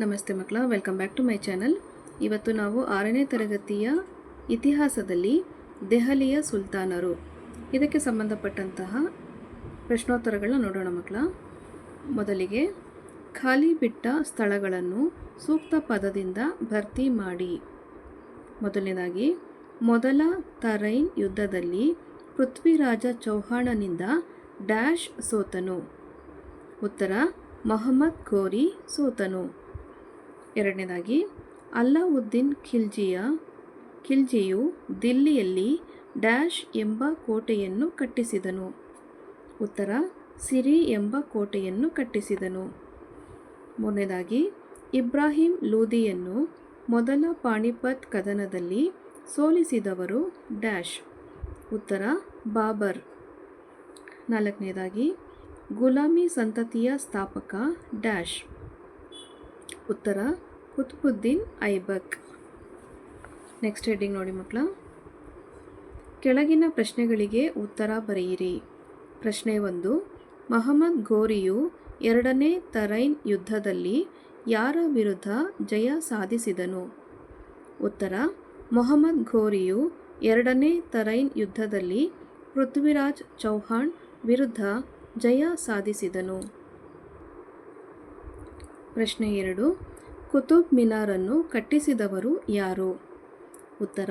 ನಮಸ್ತೆ ಮಕ್ಕಳ welcome back to my channel ಇವತ್ತು ನಾವು ಆರನೇ ತರಗತಿಯ ಇತಿಹಾಸದಲ್ಲಿ ದೆಹಲಿಯ ಸುಲ್ತಾನರು. ಇದಕ್ಕೆ ಸಂಬಂಧಪಟ್ಟಂತಹ ಪ್ರಶ್ನೋತ್ತರಗಳನ್ನ ನೋಡೋಣ ಮಕ್ಕಳ. ಮೊದಲಿಗೆ, ಖಾಲಿ ಬಿಟ್ಟ ಸ್ಥಳಗಳನ್ನು ಸೂಕ್ತ ಪದದಿಂದ ಭರ್ತಿ ಮಾಡಿ. ಮೊದಲನೇದಾಗಿ, ಮೊದಲ ತರೈನ್ ಯುದ್ಧದಲ್ಲಿ ಪೃಥ್ವಿರಾಜ ಚೌಹಾಣನಿಂದ ಡ್ಯಾಶ್ ಸೋತನು. ಉತ್ತರ, ಮೊಹಮ್ಮದ್ ಘೋರಿ ಸೋತನು. ಎರಡನೇದಾಗಿ, ಅಲ್ಲಾವುದ್ದೀನ್ ಖಿಲ್ಜಿಯ, ಖಿಲ್ಜಿಯು ದಿಲ್ಲಿಯಲ್ಲಿ ಡ್ಯಾಶ್ ಎಂಬ ಕೋಟೆಯನ್ನು ಕಟ್ಟಿಸಿದನು. ಉತ್ತರ, ಸಿರಿ ಎಂಬ ಕೋಟೆಯನ್ನು ಕಟ್ಟಿಸಿದನು. ಮೂರನೇದಾಗಿ, ಇಬ್ರಾಹಿಂ ಲೂದಿಯನ್ನು ಮೊದಲ ಪಾಣಿಪತ್ ಕದನದಲ್ಲಿ ಸೋಲಿಸಿದವರು ಡ್ಯಾಶ್. ಉತ್ತರ, ಬಾಬರ್. ನಾಲ್ಕನೇದಾಗಿ, ಗುಲಾಮಿ ಸಂತತಿಯ ಸ್ಥಾಪಕ ಡ್ಯಾಶ್. ಉತ್ತರ ಕುತುಬುದ್ದೀನ್ ಐಬಕ್. ನೆಕ್ಸ್ಟ್ ಹೆಡ್ಡಿಂಗ್ ನೋಡಿ ಮಕ್ಕಳ ಕೆಳಗಿನ ಪ್ರಶ್ನೆಗಳಿಗೆ ಉತ್ತರ ಬರೆಯಿರಿ. ಪ್ರಶ್ನೆ ಒಂದು, ಮಹಮ್ಮದ್ ಘೋರಿಯು ಎರಡನೇ ತರೈನ್ ಯುದ್ಧದಲ್ಲಿ ಯಾರ ವಿರುದ್ಧ ಜಯ ಸಾಧಿಸಿದನು? ಉತ್ತರ, ಮೊಹಮ್ಮದ್ ಘೋರಿಯು ಎರಡನೇ ತರೈನ್ ಯುದ್ಧದಲ್ಲಿ ಪೃಥ್ವಿರಾಜ್ ಚೌಹಾಣ್ ವಿರುದ್ಧ ಜಯ ಸಾಧಿಸಿದನು. ಪ್ರಶ್ನೆ ಎರಡು. ಕುತುಬ್ ಮಿನಾರನ್ನು ಕಟ್ಟಿಸಿದವರು ಯಾರು? ಉತ್ತರ.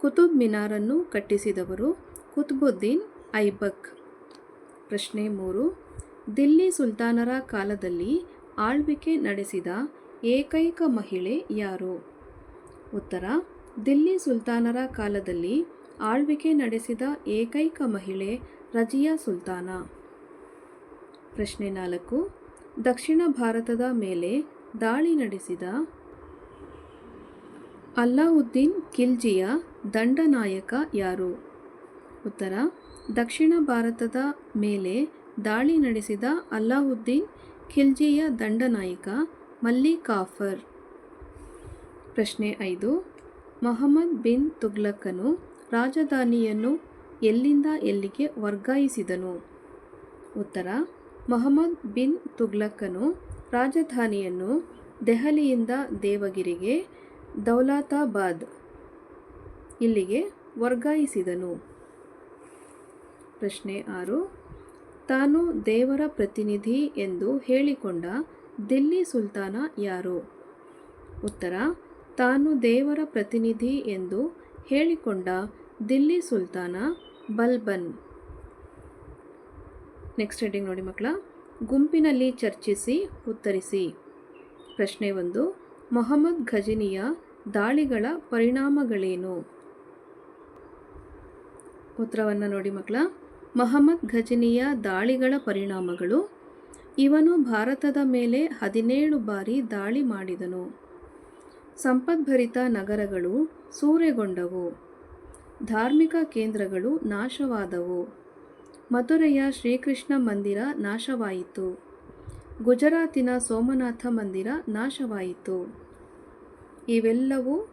ಕುತುಬ್ ಮಿನಾರನ್ನು ಕಟ್ಟಿಸಿದವರು ಕುತುಬುದ್ದೀನ್ ಐಬಕ್. ಪ್ರಶ್ನೆ ಮೂರು. ದಿಲ್ಲಿ ಸುಲ್ತಾನರ ಕಾಲದಲ್ಲಿ ಆಳ್ವಿಕೆ ನಡೆಸಿದ ಏಕೈಕ ಮಹಿಳೆ ಯಾರು? ಉತ್ತರ. ದಿಲ್ಲಿ ಸುಲ್ತಾನರ ಕಾಲದಲ್ಲಿ ಆಳ್ವಿಕೆ ನಡೆಸಿದ ಏಕೈಕ ಮಹಿಳೆ ರಜಿಯಾ ಸುಲ್ತಾನ. ಪ್ರಶ್ನೆ ನಾಲ್ಕು. ದಕ್ಷಿಣ ಭಾರತದ ಮೇಲೆ ದಾಳಿ ನಡೆಸಿದ ಅಲ್ಲಾವುದ್ದೀನ್ ಖಿಲ್ಜಿಯ ದಂಡನಾಯಕ ಯಾರು? ಉತ್ತರ, ದಕ್ಷಿಣ ಭಾರತದ ಮೇಲೆ ದಾಳಿ ನಡೆಸಿದ ಅಲ್ಲಾವುದ್ದೀನ್ ಖಿಲ್ಜಿಯ ದಂಡನಾಯಕ ಮಲ್ಲಿಕಾಫರ್. ಪ್ರಶ್ನೆ ಐದು, ಮೊಹಮ್ಮದ್ ಬಿನ್ ತುಗ್ಲಕ್ಕನು ರಾಜಧಾನಿಯನ್ನು ಎಲ್ಲಿಂದ ಎಲ್ಲಿಗೆ ವರ್ಗಾಯಿಸಿದನು? ಉತ್ತರ ಮೊಹಮ್ಮದ್ ಬಿನ್ ತುಗ್ಲಕ್ಕನು ರಾಜಧಾನಿಯನ್ನು ದೆಹಲಿಯಿಂದ ದೇವಗಿರಿಗೆ ದೌಲತಾಬಾದ್ ಇಲ್ಲಿಗೆ ವರ್ಗಾಯಿಸಿದನು. ಪ್ರಶ್ನೆ ಆರು. ತಾನು ದೇವರ ಪ್ರತಿನಿಧಿ ಎಂದು ಹೇಳಿಕೊಂಡ ದಿಲ್ಲಿ ಸುಲ್ತಾನ ಯಾರು? ಉತ್ತರ. ತಾನು ದೇವರ ಪ್ರತಿನಿಧಿ ಎಂದು ಹೇಳಿಕೊಂಡ ದಿಲ್ಲಿ ಸುಲ್ತಾನ ಬಲ್ಬನ್. ನೆಕ್ಸ್ಟ್ ಹೆಡ್ಡಿಂಗ್ ನೋಡಿ ಮಕ್ಕಳ. ಗುಂಪಿನಲ್ಲಿ ಚರ್ಚಿಸಿ, ಉತ್ತರಿಸಿ. ಪ್ರಶ್ನೆ ಒಂದು, ಮೊಹಮ್ಮದ್ ಘಜನಿಯ ದಾಳಿಗಳ ಪರಿಣಾಮಗಳೇನು? ಉತ್ತರವನ್ನು ನೋಡಿ ಮಕ್ಕಳ. ಮಹಮ್ಮದ್ ಘಜನಿಯ ದಾಳಿಗಳ ಪರಿಣಾಮಗಳು. ಇವನು ಭಾರತದ ಮೇಲೆ ಹದಿನೇಳು ಬಾರಿ ದಾಳಿ ಮಾಡಿದನು. ಸಂಪದ್ಭರಿತ ನಗರಗಳು ಸೂರೆಗೊಂಡವು. ಧಾರ್ಮಿಕ ಕೇಂದ್ರಗಳು ನಾಶವಾದವು. ಮಧುರೆಯ ಶ್ರೀಕೃಷ್ಣ ಮಂದಿರ ನಾಶವಾಯಿತು. ಗುಜರಾತಿನ ಸೋಮನಾಥ ಮಂದಿರ ನಾಶವಾಯಿತು. ಇವೆಲ್ಲವೂ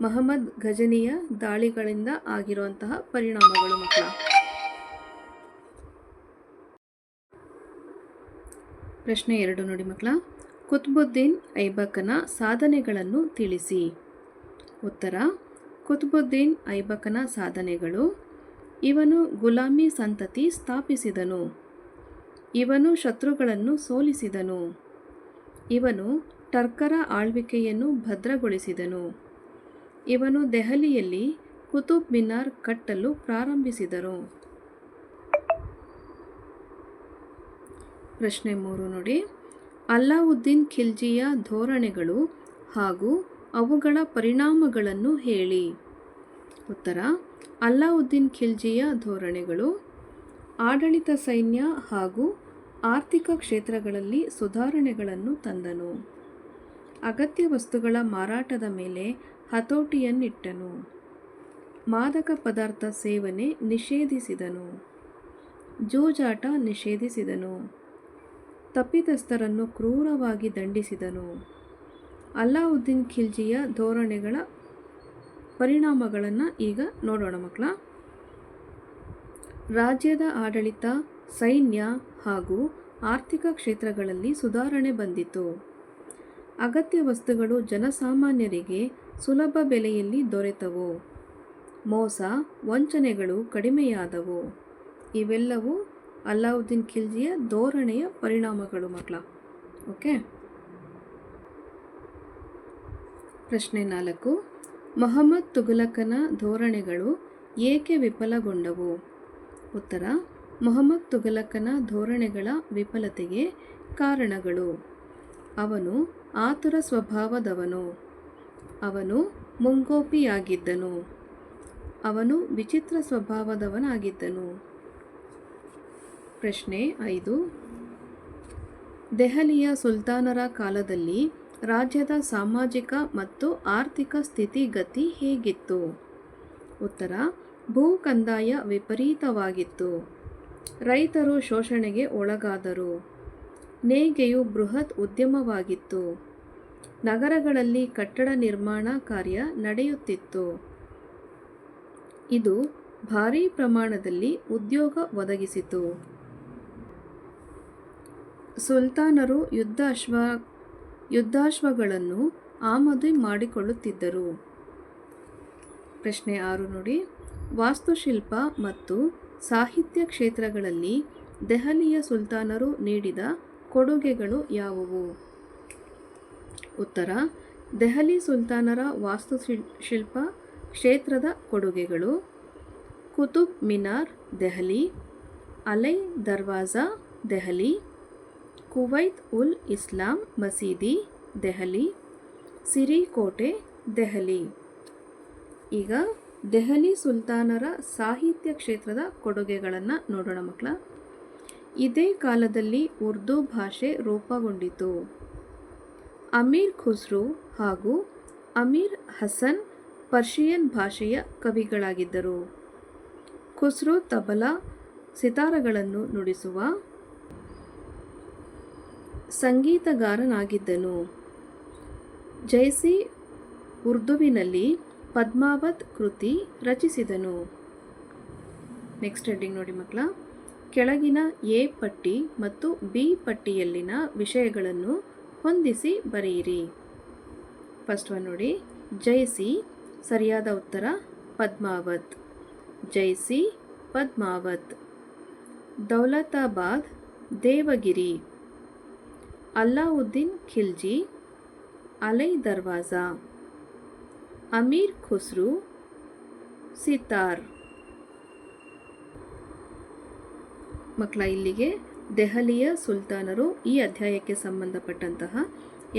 ಮಹಮ್ಮದ್ ಘಜನಿಯ ದಾಳಿಗಳಿಂದ ಆಗಿರುವಂತಹ ಪರಿಣಾಮಗಳು ಮಕ್ಕಳ. ಪ್ರಶ್ನೆ ಎರಡು ನೋಡಿ ಮಕ್ಕಳ. ಕುತ್ಬುದ್ದೀನ್ ಐಬಕನ ಸಾಧನೆಗಳನ್ನು ತಿಳಿಸಿ. ಉತ್ತರ, ಕುತ್ಬುದ್ದೀನ್ ಐಬಕನ ಸಾಧನೆಗಳು ಇವನು ಗುಲಾಮಿ ಸಂತತಿ ಸ್ಥಾಪಿಸಿದನು. ಇವನು ಶತ್ರುಗಳನ್ನು ಸೋಲಿಸಿದನು. ಇವನು ಟರ್ಕರ ಆಳ್ವಿಕೆಯನ್ನು ಭದ್ರಗೊಳಿಸಿದನು. ಇವನು ದೆಹಲಿಯಲ್ಲಿ ಕುತುಬ್ ಮಿನಾರ್ ಕಟ್ಟಲು ಪ್ರಾರಂಭಿಸಿದನು ಪ್ರಶ್ನೆ ಮೂರು ನೋಡಿ. ಅಲ್ಲಾವುದ್ದೀನ್ ಖಿಲ್ಜಿಯ ಧೋರಣೆಗಳು ಹಾಗೂ ಅವುಗಳ ಪರಿಣಾಮಗಳನ್ನು ಹೇಳಿ. ಉತ್ತರ, ಅಲ್ಲಾವುದ್ದೀನ್ ಖಿಲ್ಜಿಯ ಧೋರಣೆಗಳು, ಆಡಳಿತ ಸೈನ್ಯ ಹಾಗೂ ಆರ್ಥಿಕ ಕ್ಷೇತ್ರಗಳಲ್ಲಿ ಸುಧಾರಣೆಗಳನ್ನು ತಂದನು. ಅಗತ್ಯ ವಸ್ತುಗಳ ಮಾರಾಟದ ಮೇಲೆ ಹತೋಟಿಯನ್ನಿಟ್ಟನು. ಮಾದಕ ಪದಾರ್ಥ ಸೇವನೆ ನಿಷೇಧಿಸಿದನು. ಜೂಜಾಟ ನಿಷೇಧಿಸಿದನು. ತಪ್ಪಿತಸ್ಥರನ್ನು ಕ್ರೂರವಾಗಿ ದಂಡಿಸಿದನು. ಅಲ್ಲಾವುದ್ದೀನ್ ಖಿಲ್ಜಿಯ ಧೋರಣೆಗಳ ಪರಿಣಾಮಗಳನ್ನು ಈಗ ನೋಡೋಣ ಮಕ್ಕಳ ರಾಜ್ಯದ ಆಡಳಿತ, ಸೈನ್ಯ ಹಾಗೂ ಆರ್ಥಿಕ ಕ್ಷೇತ್ರಗಳಲ್ಲಿ ಸುಧಾರಣೆ ಬಂದಿತು ಅಗತ್ಯ ವಸ್ತುಗಳು ಜನಸಾಮಾನ್ಯರಿಗೆ ಸುಲಭ ಬೆಲೆಯಲ್ಲಿ ದೊರೆತವು. ಮೋಸ, ವಂಚನೆಗಳು ಕಡಿಮೆಯಾದವು. ಇವೆಲ್ಲವೂ ಅಲ್ಲಾವುದ್ದೀನ್ ಖಿಲ್ಜಿಯ ಧೋರಣೆಯ ಪರಿಣಾಮಗಳು ಮಕ್ಕಳ ಓಕೆ? ಪ್ರಶ್ನೆ ನಾಲ್ಕು. ಮೊಹಮ್ಮದ್ ತುಘಲಕನ ಧೋರಣೆಗಳು ಏಕೆ ವಿಫಲಗೊಂಡವು? ಉತ್ತರ, ಮೊಹಮ್ಮದ್ ತುಘಲಕನ ಧೋರಣೆಗಳ ವಿಫಲತೆಗೆ ಕಾರಣಗಳು. ಅವನು ಆತುರ ಸ್ವಭಾವದವನು. ಅವನು ಮುಂಗೋಪಿಯಾಗಿದ್ದನು. ಅವನು ವಿಚಿತ್ರ ಸ್ವಭಾವದವನಾಗಿದ್ದನು. ಪ್ರಶ್ನೆ ಐದು. ದೆಹಲಿಯ ಸುಲ್ತಾನರ ಕಾಲದಲ್ಲಿ ರಾಜ್ಯದ ಸಾಮಾಜಿಕ ಮತ್ತು ಆರ್ಥಿಕ ಸ್ಥಿತಿಗತಿ ಹೇಗಿತ್ತು? ಉತ್ತರ, ಭೂ ಕಂದಾಯ ವಿಪರೀತವಾಗಿತ್ತು. ರೈತರು ಶೋಷಣೆಗೆ ಒಳಗಾದರು. ನೇಯ್ಗೆಯು ಬೃಹತ್ ಉದ್ಯಮವಾಗಿತ್ತು. ನಗರಗಳಲ್ಲಿ ಕಟ್ಟಡ ನಿರ್ಮಾಣ ಕಾರ್ಯ ನಡೆಯುತ್ತಿತ್ತು. ಇದು ಭಾರೀ ಪ್ರಮಾಣದಲ್ಲಿ ಉದ್ಯೋಗ ಒದಗಿಸಿತು. ಸುಲ್ತಾನರು ಯುದ್ಧಾಶ್ವ ಯುದ್ಧಾಶ್ವಗಳನ್ನು ಆಮದು ಮಾಡಿಕೊಳ್ಳುತ್ತಿದ್ದರು. ಪ್ರಶ್ನೆ ಆರು ನೋಡಿ. ವಾಸ್ತುಶಿಲ್ಪ ಮತ್ತು ಸಾಹಿತ್ಯ ಕ್ಷೇತ್ರಗಳಲ್ಲಿ ದೆಹಲಿಯ ಸುಲ್ತಾನರು ನೀಡಿದ ಕೊಡುಗೆಗಳು ಯಾವುವು? ಉತ್ತರ. ದೆಹಲಿ ಸುಲ್ತಾನರ ವಾಸ್ತುಶಿಲ್ ಶಿಲ್ಪ ಕ್ಷೇತ್ರದ ಕೊಡುಗೆಗಳು. ಕುತುಬ್ ಮಿನಾರ್, ದೆಹಲಿ. ಅಲೈ ದರ್ವಾಜಾ, ದೆಹಲಿ. ಕುವೈತ್ ಉಲ್ ಇಸ್ಲಾಂ ಮಸೀದಿ, ದೆಹಲಿ. ಸಿರಿಕೋಟೆ, ದೆಹಲಿ. ಈಗ ದೆಹಲಿ ಸುಲ್ತಾನರ ಸಾಹಿತ್ಯ ಕ್ಷೇತ್ರದ ಕೊಡುಗೆಗಳನ್ನು ನೋಡೋಣ ಮಕ್ಕಳ ಇದೇ ಕಾಲದಲ್ಲಿ ಉರ್ದು ಭಾಷೆ ರೂಪುಗೊಂಡಿತು. ಅಮೀರ್ ಖುಸ್ರು ಹಾಗೂ ಅಮೀರ್ ಹಸನ್ ಪರ್ಷಿಯನ್ ಭಾಷೆಯ ಕವಿಗಳಾಗಿದ್ದರು. ಖುಸ್ರು, ತಬಲಾ, ಸಿತಾರಗಳನ್ನು ನುಡಿಸುವ ಸಂಗೀತಗಾರನಾಗಿದ್ದನು. ಜೈಸಿ ಉರ್ದುವಿನಲ್ಲಿ ಪದ್ಮಾವತ್ ಕೃತಿ ರಚಿಸಿದನು. ನೆಕ್ಸ್ಟ್ ಹೆಡ್ಡಿಂಗ್ ನೋಡಿ ಮಕ್ಕಳ. ಕೆಳಗಿನ ಎ ಪಟ್ಟಿ ಮತ್ತು ಬಿ ಪಟ್ಟಿಯಲ್ಲಿನ ವಿಷಯಗಳನ್ನು ಹೊಂದಿಸಿ ಬರೆಯಿರಿ. ಫಸ್ಟ್ ಒನ್ ನೋಡಿ. ಜೈಸಿ ಸರಿಯಾದ ಉತ್ತರ ಪದ್ಮಾವತ್. ಜೈಸಿ ಪದ್ಮಾವತ್. ದೌಲತಾಬಾದ್, ದೇವಗಿರಿ. ಅಲ್ಲಾವುದ್ದೀನ್ ಖಿಲ್ಜಿ ಅಲೈ ದರ್ವಾಜಾ. ಅಮೀರ್ ಖುಸ್ರು ಸಿತಾರ್. ಮಕ್ಕಳ ಇಲ್ಲಿಗೆ ದೆಹಲಿಯ ಸುಲ್ತಾನರು ಈ ಅಧ್ಯಾಯಕ್ಕೆ ಸಂಬಂಧಪಟ್ಟಂತಹ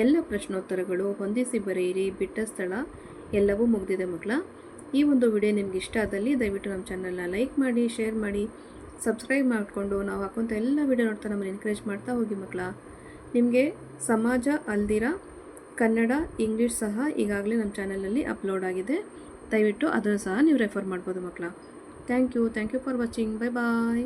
ಎಲ್ಲ ಪ್ರಶ್ನೋತ್ತರಗಳು ಹೊಂದಿಸಿ ಬರೆಯಿರಿ. ಬಿಟ್ಟ ಸ್ಥಳ ಎಲ್ಲವೂ ಮುಗಿದಿದೆ ಮಕ್ಕಳ ಈ ಒಂದು ವಿಡಿಯೋ ನಿಮ್ಗೆ ಇಷ್ಟ ಆದಲ್ಲಿ ದಯವಿಟ್ಟು ನಮ್ಮ ಚಾನಲ್ನ ಲೈಕ್ ಮಾಡಿ, ಶೇರ್ ಮಾಡಿ, ಸಬ್ಸ್ಕ್ರೈಬ್ ಮಾಡಿಕೊಂಡು ನಾವು ಹಾಕುವಂಥ ಎಲ್ಲ ವಿಡಿಯೋ ನೋಡ್ತಾ ನಮ್ಮನ್ನು ಎನ್ಕರೇಜ್ ಮಾಡ್ತಾ ಹೋಗಿ ಮಕ್ಕಳ ನಿಮಗೆ ಸಮಾಜ ಅಲ್ದಿರ ಕನ್ನಡ, ಇಂಗ್ಲೀಷ್ ಸಹ ಈಗಾಗಲೇ ನಮ್ಮ ಚಾನಲಲ್ಲಿ ಅಪ್ಲೋಡ್ ಆಗಿದೆ. ದಯವಿಟ್ಟು ಅದನ್ನು ಸಹ ನೀವು ರೆಫರ್ ಮಾಡ್ಬೋದು ಮಕ್ಕಳ. Thank you thank you for watching. Bye bye.